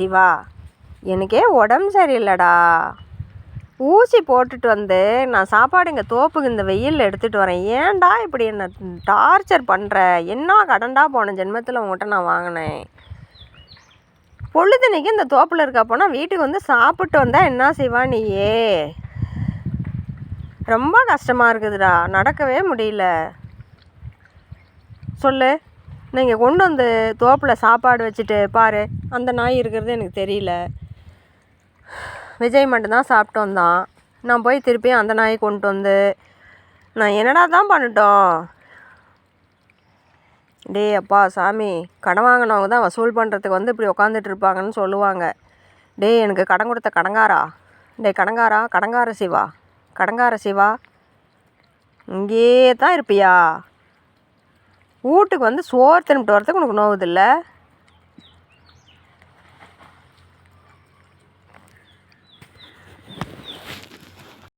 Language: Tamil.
சிவா. எனக்கே உடம்பு சரியில்லைடா. ஊசி போட்டுட்டு வந்து நான் சாப்பாடு இங்கே தோப்புக்கு இந்த வெயிலில் எடுத்துகிட்டு வரேன். ஏன்டா இப்படி என்ன டார்ச்சர் பண்ணுற என்ன கடன்டா போன ஜென்மத்தில் உங்கள்கிட்ட நான் வாங்கினேன்? பொழுதுனைக்கு இந்த தோப்பில் இருக்க போனால் வீட்டுக்கு வந்து சாப்பிட்டு வந்தால் என்ன செய்வா நீயே? ரொம்ப கஷ்டமாக இருக்குதுடா. நடக்கவே முடியல. சொல்லு. நீங்கள் கொண்டு வந்து தோப்பில் சாப்பாடு வச்சுட்டு பாரு அந்த நாய் இருக்கிறது எனக்கு தெரியல. விஜய் மட்டும்தான் சாப்பிட்டு வந்தான். நான் போய் திருப்பியும் அந்த நாயை கொண்டு வந்து நான் என்னடா தான் பண்ணட்டும்? டேய் அப்பா சாமி கடன் வாங்கினவங்க தான் வசூல் பண்ணுறதுக்கு வந்து இப்படி உக்காந்துட்டு இருப்பாங்கன்னு சொல்லுவாங்க. டேய் எனக்கு கடன் கொடுத்த கடங்காரா? டேய் கடங்காரா? கடங்கார சிவா? கடங்கார சிவா? இங்கேயே தான் இருப்பியா? வீட்டுக்கு வந்து சோறு திரும்பிட்டு வரத்துக்கு உனக்கு நோவுதில்லை?